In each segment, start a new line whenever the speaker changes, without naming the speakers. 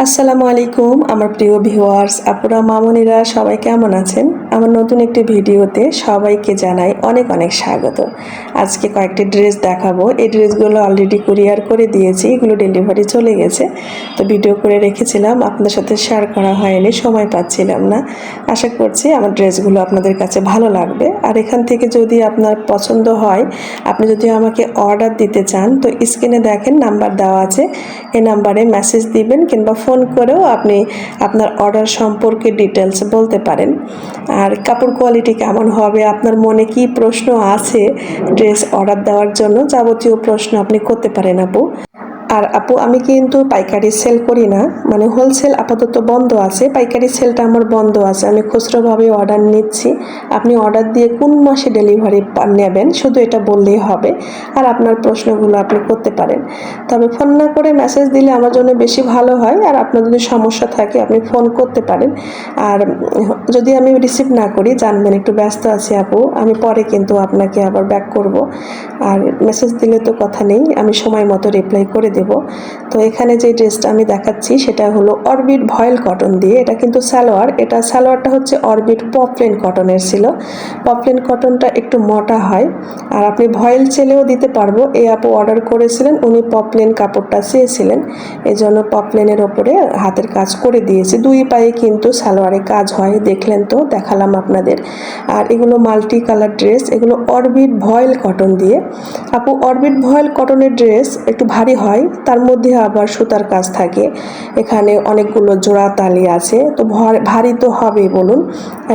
আসসালামু আলাইকুম, আমার প্রিয় ভিউয়ার্স, আপুরা, মামনিরা, সবাই কেমন আছেন? আমার নতুন একটি ভিডিওতে সবাইকে জানাই অনেক অনেক স্বাগত। আজকে কয়েকটি ড্রেস দেখাবো। এই ড্রেসগুলো অলরেডি কুরিয়ার করে দিয়েছি, এগুলো ডেলিভারি চলে গেছে। তো ভিডিও করে রেখেছিলাম, আপনাদের সাথে শেয়ার করা হয়নি, সময় পাচ্ছিলাম না। আশা করছি আমার ড্রেসগুলো আপনাদের কাছে ভালো লাগবে। আর এখান থেকে যদি আপনার পছন্দ হয়, আপনি যদি আমাকে অর্ডার দিতে চান, তো স্ক্রিনে দেখেন নাম্বার দেওয়া আছে। এই নাম্বারে মেসেজ দিবেন কিংবা ফোন করেও আপনি আপনার অর্ডার সম্পর্কে ডিটেলস বলতে পারেন। আর কাপড় কোয়ালিটি কেমন হবে, আপনার মনে কি প্রশ্ন আছে ড্রেস অর্ডার দেওয়ার জন্য যাবতীয় প্রশ্ন আপনি করতে পারেন আপু। আর আপু, আমি কিন্তু পাইকারি সেল করি না। মানে হোলসেল আপাতত বন্ধ আছে। পাইকারি সেলটা আমার বন্ধ আছে। আমি খুচরোভাবে অর্ডার নিচ্ছি। আপনি অর্ডার দিয়ে কোন মাসে ডেলিভারি নেবেন? শুধু এটা বললেই হবে। আর আপনার প্রশ্নগুলো আপনি করতে পারেন। তবে ফোন না করে মেসেজ দিলে আমার জন্য বেশি ভালো হয়। আর আপনার যদি সমস্যা থাকে, আপনি ফোন করতে পারেন। আর যদি আমি রিসিভ না করি, জানবেন একটু ব্যস্ত আছি আপু। আমি পরে কিন্তু আপনাকে আবার ব্যাক করব। আর মেসেজ দিলে তো কথা নেই। আমি সময় মতো রিপ্লাই করে দেব। তো এখানে যে ড্রেসটা আমি দেখাচ্ছি, সেটা হলো অরবিট ভয়েল কটন দিয়ে। এটা কিন্তু সালোয়ার। এটা সালোয়ারটা হচ্ছে অরবিট পপলেন কটনের ছিল। পপলেন কটনটা একটু মোটা হয়। আর আপনি ভয়েল চেলেও দিতে পারব। এই আপু অর্ডার করেছিলেন, উনি পপলেন কাপড়টা চেয়েছিলেন। এই জন্য পপলেনের ওপরে হাতের কাজ করে দিয়েছি। দুই পায়ে কিন্তু সালোয়ারে কাজ হয়, দেখলেন তো, দেখালাম আপনাদের। আর এগুলো মাল্টি কালার ড্রেস, এগুলো অরবিট ভয়েল কটন দিয়ে। আপু, অরবিট ভয়েল কটনের ড্রেস একটু ভারী হয় তার মধ্যে আবার সুতার কাজ থাকে। এখানে অনেকগুলো জোড়া তালি আছে। তো ভারী তো হবেই বলুন।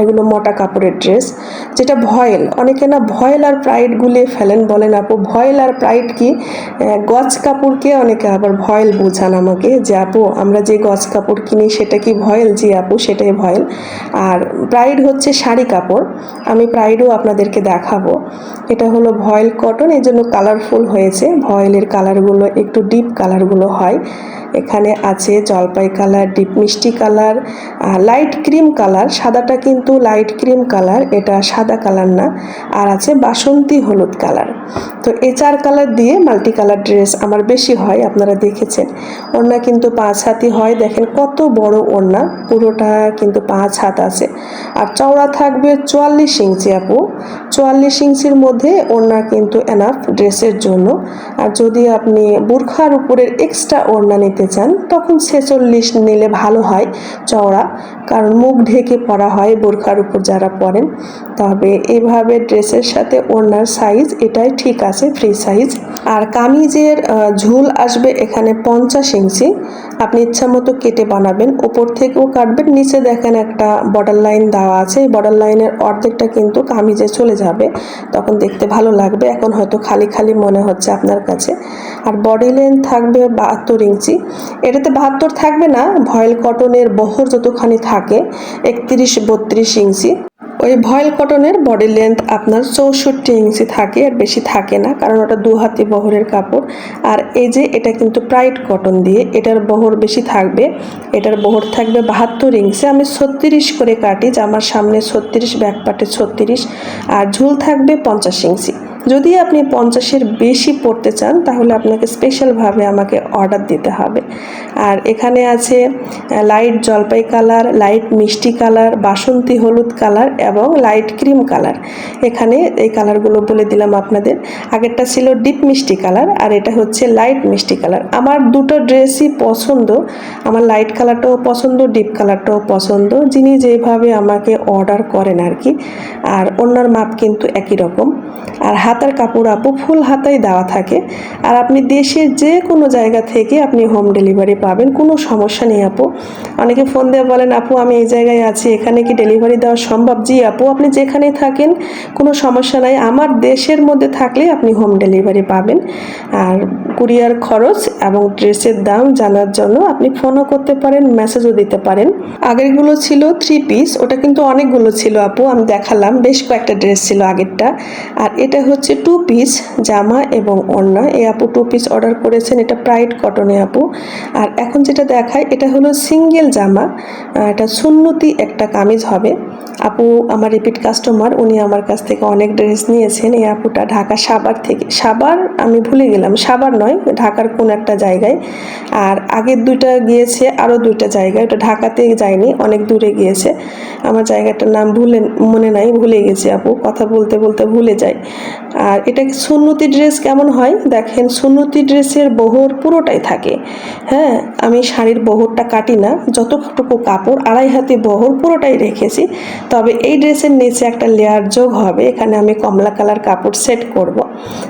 এগুলো মোটা কাপড়ের ড্রেস। যেটা ভয়েল, অনেকে না ভয়েল আর প্রাইড গুলিয়ে ফেলেন বলেন, আপু, ভয়েল আর প্রাইড কি? গজ কাপড়কে অনেকে আবার ভয়েল বুঝান আমাকে যে, আপু, আমরা যে গজ কাপড় কিনি সেটা কি ভয়েল? জি, আপু, সেটাই ভয়েল। আর প্রাইড হচ্ছে শাড়ি কাপড়। আমি প্রাইডও আপনাদেরকে দেখাবো। এটা হলো ভয়েল কটন এই জন্য কালারফুল হয়েছে। ভয়েলের কালারগুলো একটু ডিপ কালারগুলো হয়। এখানে আছে জলপাই কালার, ডিপ মিষ্টি কালার লাইট ক্রিম কালার, সাদাটা কিন্তু লাইট ক্রিম কালার, এটা সাদা কালার না, আর আছে বাসন্তী হলুদ কালার। তো এই চার কালার দিয়ে মাল্টি কালার ড্রেস আমার বেশি হয়, আপনারা দেখেছেন। ওড়না কিন্তু পাঁচ হাতি হয়, দেখেন কত বড় ওড়না, পুরোটা কিন্তু পাঁচ হাত আছে। আর চওড়া থাকবে চুয়াল্লিশ ইঞ্চি আপু। চুয়াল্লিশ ইঞ্চির মধ্যে ওড়না কিন্তু এনাফ ড্রেসের জন্য। আর যদি আপনি বুরখার উপরের এক্সট্রা ওড়না নিতে চান, তখন ছেচল্লিশ নিলে ভালো হয় চওড়া, কারণ মুখ ঢেকে পরা হয় বোরখার উপর যারা পরেন। তবে এভাবে ড্রেসের সাথে ওড়নার সাইজ এটাই ঠিক আছে, ফ্রি সাইজ। আর কামিজের ঝুল আসবে এখানে পঞ্চাশ ইঞ্চি। আপনি ইচ্ছা মতো কেটে বানাবেন। ওপর থেকেও কাটবেন, নিচে দেখেন একটা বর্ডার লাইন দেওয়া আছে। এই বর্ডার লাইনের অর্ধেকটা কিন্তু কামিজে চলে যাবে। তখন দেখতে ভালো লাগবে। এখন হয়তো খালি খালি মনে হচ্ছে আপনার কাছে। আর বডি লেন্থ থাকবে বাহাত্তর ইঞ্চি। এটাতে বাহাত্তর থাকবে না, ভয়েল কটনের বহর যতখানি থাকে, একত্রিশ বত্রিশ ইঞ্চি। ওই ভয়েল কটনের বডি লেন্থ আপনার চৌষট্টি ইঞ্চি থাকে আর বেশি থাকে না, কারণ ওটা দু হাতি বহরের কাপড়। আর এই যে এটা কিন্তু প্রাইড কটন দিয়ে, এটার বহর বেশি থাকবে, এটার বহর থাকবে বাহাত্তর ইঞ্চি। আমি ছত্রিশ করে কাটি, যে আমার সামনে ছত্রিশ ব্যাক পাটে ছত্রিশ, আর ঝুল থাকবে পঞ্চাশ ইঞ্চি। যদি আপনি পঞ্চাশের বেশি পড়তে চান, তাহলে আপনাকে স্পেশালভাবে আমাকে অর্ডার দিতে হবে। আর এখানে আছে লাইট জলপাই কালার লাইট মিষ্টি কালার বাসন্তী হলুদ কালার এবং লাইট ক্রিম কালার এখানে এই কালারগুলো বলে দিলাম আপনাদের। আগেরটা ছিল ডিপ মিষ্টি কালার আর এটা হচ্ছে লাইট মিষ্টি কালার আমার দুটো ড্রেসই পছন্দ। আমার লাইট কালারটাও পছন্দ ডিপ কালারটাও পছন্দ। যিনি যেভাবে আমাকে অর্ডার করেন আর কি। আর অন্যার মাপ কিন্তু একই রকম। আর হাতার কাপড় আপু ফুল হাতাই দেওয়া থাকে। আর আপনি দেশের যে কোনো জায়গা থেকে আপনি হোম ডেলিভারি পাবেন, কোনো সমস্যা নেই আপু। অনেকে ফোন দিয়ে বলেন, আপু, আমি এই জায়গায় আছি, এখানে কি ডেলিভারি দেওয়া সম্ভব? জি আপু, আপনি যেখানেই থাকেন, কোনো সমস্যা নাই। আমার দেশের মধ্যে থাকলে আপনি হোম ডেলিভারি পাবেন। আর কুরিয়ার খরচ এবং ড্রেসের দাম জানার জন্য আপনি ফোনও করতে পারেন মেসেজও দিতে পারেন। আগেরগুলো ছিল থ্রি পিস ওটা কিন্তু অনেকগুলো ছিল আপু, আমি দেখালাম। বেশ কয়েকটা ড্রেস ছিল আগেরটা। আর এটা হচ্ছে টু পিস জামা এবং ওড়না। এই আপু টু পিস অর্ডার করেছেন, এটা প্রাইড কটনে আপু। আর এখন যেটা দেখায়, এটা হলো সিঙ্গেল জামা। এটা সুন্নতি একটা কামিজ হবে। আপু, আমার রিপিট কাস্টমার উনি আমার কাছ থেকে অনেক ড্রেস নিয়েছেন। এই আপুটা ঢাকা সাবার থেকে সাবার আমি ভুলে গেলাম সাবার নয়, ঢাকার কোন একটা জায়গায়। আর আগের দুইটা গিয়েছে আরও দুইটা জায়গায়। ওটা ঢাকাতে যায়নি, অনেক দূরে গিয়েছে। আমার জায়গাটার নাম ভুলে, মনে নাই, ভুলে গেছি আপু। কথা বলতে বলতে ভুলে যাই। আর এটা সুন্নতি ড্রেস কেমন হয়? দেখেন, সুন্নতি ড্রেসের বহর পুরোটাই থাকে। হ্যাঁ আমি শাড়ির বহরটা কাটি না, যতটুকু কাপড়, আড়াই হাতে বহর পুরোটাই রেখেছি। তবে এই ড্রেসের নিচে একটা লেয়ার যোগ হবে, এখানে আমি কমলা কালার কাপড় সেট করব।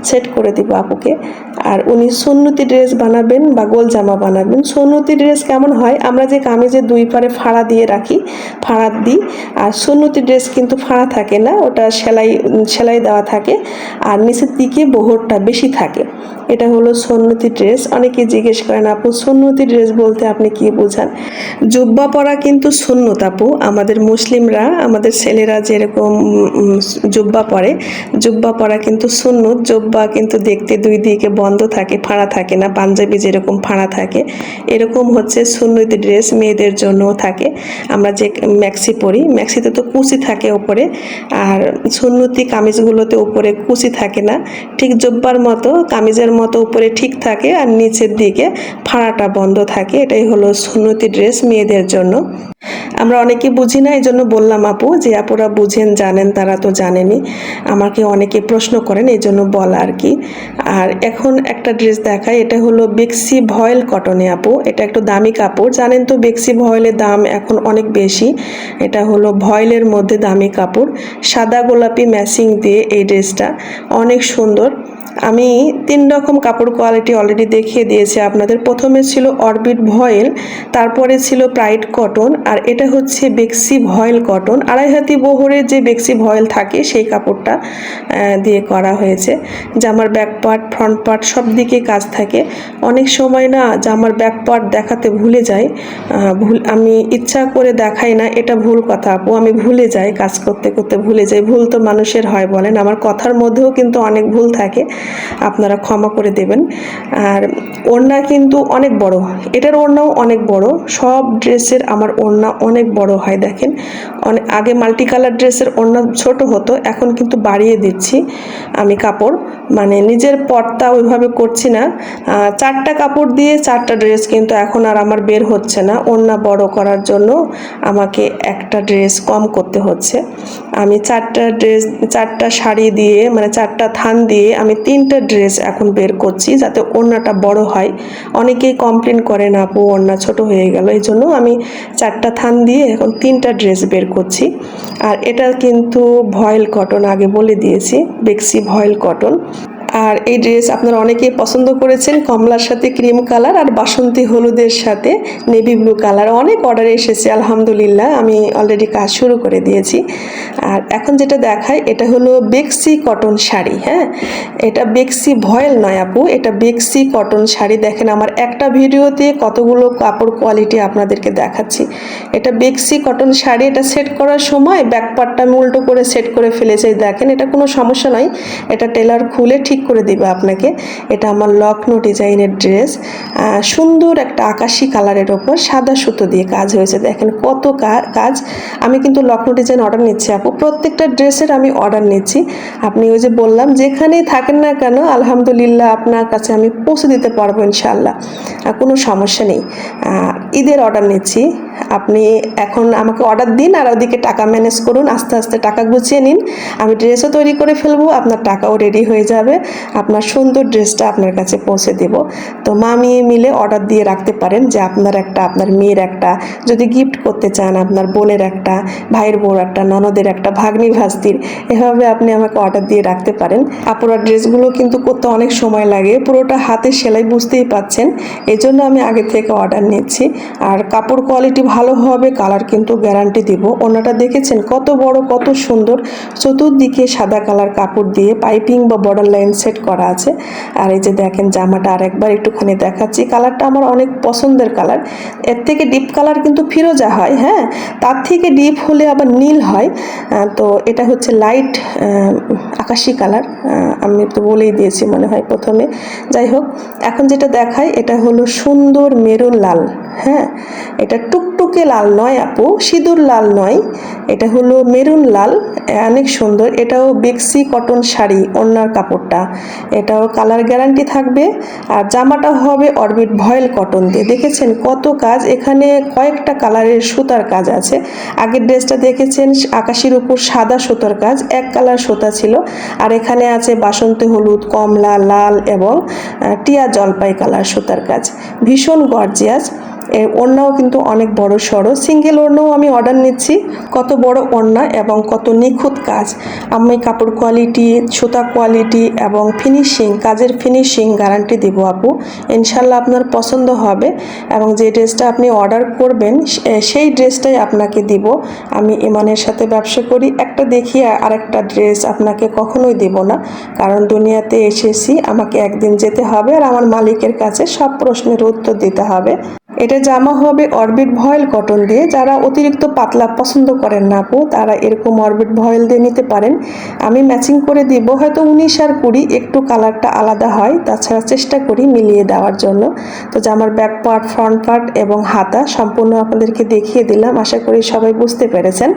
সেট করে দিব আপুকে। আর উনি সন্নতি ড্রেস বানাবেন বা গোল জামা বানাবেন। সুন্নতি ড্রেস কেমন হয়? আমরা যে কামিজের দুই পারে ফাড়া দিয়ে রাখি, ফাড়া দিই। আর সুন্নতি ড্রেস কিন্তু ফাড়া থাকে না, ওটা সেলাই সেলাই দেওয়া থাকে। আর নিচের দিকে বহরটা বেশি থাকে। এটা হলো সুন্নতি ড্রেস। অনেকে জিজ্ঞেস করেন, আপু, সন্নতি ড্রেস বলতে আপনি কি বোঝান? জুব্বা পরা কিন্তু সুন্নত, আপু। আমাদের মুসলিমরা, আমাদের ছেলেরা যেরকম জুব্বা পরে, জুব্বা পরা কিন্তু সুন্নত। জুব্বা কিন্তু দেখতে দুই দিকে বন্ধ থাকে, ফাঁড়া থাকে না, পাঞ্জাবি যেরকম ফাঁড়া থাকে, এরকম হচ্ছে সুন্নতি ড্রেস মেয়েদের জন্যও থাকে। আমরা যে ম্যাক্সি পরি, ম্যাক্সিতে তো কুচি থাকে ওপরে, আর সুন্নতি কামিজগুলোতে উপরে কুচি থাকে না। ঠিক জব্বার মতো, কামিজের মতো উপরে ঠিক থাকে, আর নিচের দিকে ফাড়াটা বন্ধ থাকে। এটাই হলো সুন্নতি ড্রেস মেয়েদের জন্য। আমরা অনেকে বুঝি না এই জন্য বললাম, আপু, যে আপুরা বুঝেন, জানেন, তারা তো জানেনি। আমাকে অনেকে প্রশ্ন করেন এই জন্য বলা আর কি। আর এখন একটা ড্রেস দেখায় এটা হলো বেক্সি ভয়েল কটনে, আপু। এটা একটু দামি কাপড়। জানেন তো, বেক্সি ভয়েলের দাম এখন অনেক বেশি। এটা হলো ভয়েলের মধ্যে দামি কাপড়। সাদা গোলাপি ম্যাচিং দিয়ে এই ড্রেসটা। অনেক সুন্দর। আমি তিন রকম কাপড় কোয়ালিটি অলরেডি দেখিয়ে দিয়েছি। আপনাদের প্রথমে ছিল অরবিট ভয়েল তারপরে ছিল প্রাইড কটন আর এটা হচ্ছে বেক্সি ভয়েল কটন আড়াই হাতি বহরের যে বেক্সি ভয়েল থাকে সেই কাপড়টা দিয়ে করা হয়েছে। জামার ব্যাক পার্ট ফ্রন্ট পার্ট সব দিকে কাজ থাকে। অনেক সময় না জামার ব্যাক পার্ট দেখাতে ভুলে আহ, ভুল আমি ইচ্ছা করে দেখাই না এটা ভুল কথা আপু। আমি ভুলে যাই কাজ করতে করতে ভুলে যাই। ভুল তো মানুষের হয় বলেন। আমার কথার মধ্যেও কিন্তু অনেক ভুল থাকে। আপনারা ক্ষমা করে দেবেন। আর ওড়না কিন্তু অনেক বড়। এটার ওড়নাও অনেক বড়। সব ড্রেসের আমার ওড়না অনেক বড় হয়, দেখেন। অনেক আগে মাল্টি কালার ড্রেসের ওড়না ছোট হতো, এখন কিন্তু বাড়িয়ে দিচ্ছি আমি কাপড়। মানে নিজের পর্দা ওইভাবে করছি না। চারটা কাপড় দিয়ে চারটা ড্রেস কিন্তু এখন আর আমার বের হচ্ছে না। ওড়না বড় করার জন্য আমাকে একটা ড্রেস কম করতে হচ্ছে। আমি চারটা ড্রেস চারটা শাড়ি দিয়ে মানে চারটা থান দিয়ে আমি তিনটা ড্রেস এখন বের করছি যাতে ওড়নাটা বড় হয়। অনেকেই কমপ্লেন করেন, আপু, ওড়না ছোট হয়ে গেল। এই জন্য আমি চারটা থান দিয়ে এখন তিনটা ড্রেস বের করছি। আর এটা কিন্তু ভয়েল কটন আগে বলে দিয়েছি বেক্সি ভয়েল কটন আর এই ড্রেস আপনারা অনেকেই পছন্দ করেছেন, কমলার সাথে ক্রিম কালার আর বাসন্তী হলুদের সাথে নেভি ব্লু কালার অনেক অর্ডার এসেছে, আলহামদুলিল্লাহ, আমি অলরেডি কাজ শুরু করে দিয়েছি। আর এখন যেটা দেখায় এটা হলো বেক্সি কটন শাড়ি হ্যাঁ? এটা বেক্সি ভয়েল নয় আপু, এটা বেক্সি কটন শাড়ি। দেখেন আমার একটা ভিডিওতে কতগুলো কাপড় কোয়ালিটি আপনাদেরকে দেখাচ্ছি। এটা বেক্সি কটন শাড়ি, এটা সেট করার সময় ব্যাক পার্টটা আমি উল্টো করে সেট করে ফেলেছি। দেখেন, এটা কোনো সমস্যা নয়, এটা টেলার খুলে ঠিক করে দিবে আপনাকে। এটা আমার লখনৌ ডিজাইনের ড্রেস। সুন্দর একটা আকাশি কালারের ওপর সাদা সুতো দিয়ে কাজ হয়েছে। দেখেন কত কাজ। আমি কিন্তু লখনৌ ডিজাইন অর্ডার নিচ্ছি আপু। প্রত্যেকটা ড্রেসের আমি অর্ডার নিচ্ছি। আপনি ওই যে বললাম, যেখানেই থাকেন না কেন, আলহামদুলিল্লাহ আপনার কাছে আমি পৌঁছে দিতে পারব ইনশাল্লাহ কোনো সমস্যা নেই। ঈদের অর্ডার নিচ্ছি। আপনি এখন আমাকে অর্ডার দিন আর ওদিকে টাকা ম্যানেজ করুন। আস্তে আস্তে টাকা গুছিয়ে নিন। আমি ড্রেসও তৈরি করে ফেলব, আপনার টাকাও রেডি হয়ে যাবে। আপনার সুন্দর ড্রেসটা আপনার কাছে পৌঁছে দেব। তো মা মেয়ে মিলে অর্ডার দিয়ে রাখতে পারেন যে আপনার একটা, আপনার মেয়ের একটা, যদি গিফট করতে চান, আপনার বোনের একটা, ভাইয়ের বউর একটা, ননদের একটা, ভাগ্নি, ভাস্তির, এভাবে আপনি আমাকে অর্ডার দিয়ে রাখতে পারেন। আপুরা ড্রেসগুলো কিন্তু করতে অনেক সময় লাগে, পুরোটা হাতে সেলাই বুঝতেই পাচ্ছেন এই জন্য আমি আগে থেকে অর্ডার নিচ্ছি। আর কাপড় কোয়ালিটি ভালো হবে কালার কিন্তু গ্যারান্টি দিব। ওনাটা দেখেছেন, কত বড়, কত সুন্দর, চতুর্দিকে সাদা কালার কাপড় দিয়ে পাইপিং বা বর্ডার লাইন সেট করা আছে। আর এই যে দেখেন জামাটা আরেকবার একটুখানি দেখাচ্ছি। কালারটা আমার অনেক পছন্দের কালার। এর থেকে ডিপ কালার কিন্তু ফিরোজা হয় হ্যাঁ? তার থেকে ডিপ হলে আবার নীল হয়। তো এটা হচ্ছে লাইট আকাশি কালার আমি তো বলেই দিয়েছি মনে হয় প্রথমে। যাই হোক, এখন যেটা দেখায় এটা হলো সুন্দর মেরুন লাল হ্যাঁ? এটা টুক টুকটুকে লাল নয়, আপু। সিঁদুর লাল নয়। এটা হলো মেরুন লাল। অনেক সুন্দর। এটাও বেক্সি কটন শাড়ি ওনার কাপড়টা। এটাও কালার গ্যারান্টি থাকবে। আর জামাটা হবে অরবিট ভয়েল কটন দিয়ে। দেখেছেন কত কাজ? এখানে কয়েকটা কালারের সুতার কাজ আছে। আগের ড্রেসটা দেখেছেন? আকাশের উপর সাদা সুতার কাজ, এক কালার সুতা ছিল। আর এখানে আছে বাসন্তী হলুদ, কমলা, লাল এবং টিয়া জলপাই কালার সুতার কাজ। ভীষণ গর্জিয়াস। এর ওড়নাও কিন্তু অনেক বড় সড়ো। সিঙ্গেল ওড়নাও আমি অর্ডার নিচ্ছি। কত বড় ওড়না এবং কত নিখুঁত কাজ। আমি কাপড় কোয়ালিটি সুতা কোয়ালিটি এবং ফিনিশিং কাজের ফিনিশিং গ্যারান্টি দেবো আপু। ইনশাল্লাহ আপনার পছন্দ হবে এবং যে ড্রেসটা আপনি অর্ডার করবেন সেই ড্রেসটাই আপনাকে দিব। আমি ইমানের সাথে ব্যবসা করি। একটা দেখি আর একটা ড্রেস আপনাকে কখনোই দেব না। কারণ দুনিয়াতে এসেছি, আমাকে একদিন যেতে হবে আর আমার মালিকের কাছে সব প্রশ্নের উত্তর দিতে হবে। এটা জামা হবে অরবিট ভয়েল কটন দিয়ে। যারা অতিরিক্ত পাতলা পছন্দ করেন না আপু, তারা এরকম অরবিট ভয়েল দিয়ে নিতে পারেন। আমি ম্যাচিং করে দিব, হয়তো উনিশ আর কুড়ি, একটু কালারটা আলাদা হয়। তাছাড়া চেষ্টা করি মিলিয়ে দেওয়ার জন্য। তো জামার ব্যাক পার্ট, ফ্রন্ট পার্ট এবং হাতা সম্পূর্ণ আপনাদেরকে দেখিয়ে দিলাম, আশা করি সবাই বুঝতে পেরেছেন।